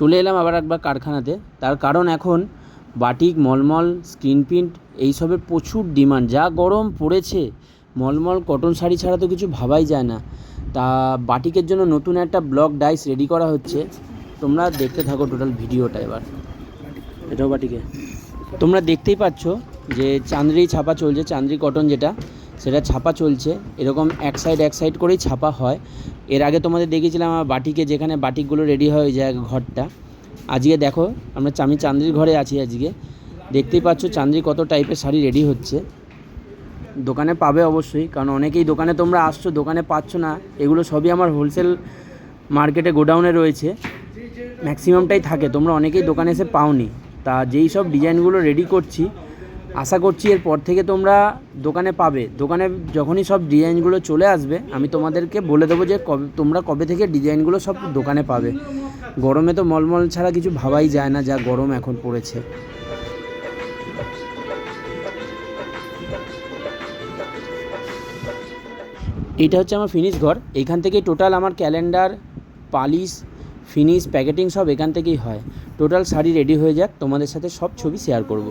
চলে এলাম আবার একবার কারখানাতে। তার কারণ এখন বাটিক, মলমল স্ক্রিন প্রিন্ট এইসবের প্রচুর ডিমান্ড। যা গরম পড়েছে, মলমল, কটন শাড়ি ছাড়া তো কিছু ভাবাই যায় না। তা বাটিকের জন্য নতুন একটা ব্লক ডাইস রেডি করা হচ্ছে। তোমরা দেখতে থাকো টোটাল ভিডিওটা এবার। এটাও বাটিকে। তোমরা দেখতেই পাচ্ছ যে চান্দ্রি ছাপা চলছে চান্দ্রি কটন যেটা, সেটা ছাপা চলছে। এরকম এক সাইড এক সাইড করেই ছাপা হয়। এর আগে তোমাদের দেখিয়েছিলাম আমার বাটিকে, যেখানে বাটিকগুলো রেডি হয়ে যায় ঘরটা। আজকে দেখো, আমরা আমি চান্দ্রির ঘরে আছি আজকে। দেখতেই পাচ্ছ চান্দ্রি কত টাইপের শাড়ি রেডি হচ্ছে। দোকানে পাবে অবশ্যই, কারণ অনেকেই দোকানে তোমরা আসছো, দোকানে পাচ্ছ না, এগুলো সবই আমার হোলসেল মার্কেটে গোডাউনে রয়েছে। ম্যাক্সিমামটাই থাকে, তোমরা অনেকেই দোকানে এসে পাওনি। তা যেই সব ডিজাইনগুলো রেডি করছি আশা করছি এরপর থেকে তোমরা দোকানে পাবে। দোকানে যখনই সব ডিজাইনগুলো চলে আসবে, আমি তোমাদেরকে বলে দেবো যে কবে, তোমরা কবে থেকে ডিজাইনগুলো সব দোকানে পাবে। গরমে তো মলমল ছাড়া কিছু ভাবাই যায় না যা গরম এখন পড়েছে। এটা হচ্ছে আমার ফিনিশ ঘর। এখান থেকেই টোটাল আমার ক্যালেন্ডার পালিশ ফিনিশ প্যাকেটিং সব এখান থেকেই হয়। টোটাল শাড়ি রেডি হয়ে যাক, তোমাদের সাথে সব ছবি শেয়ার করব।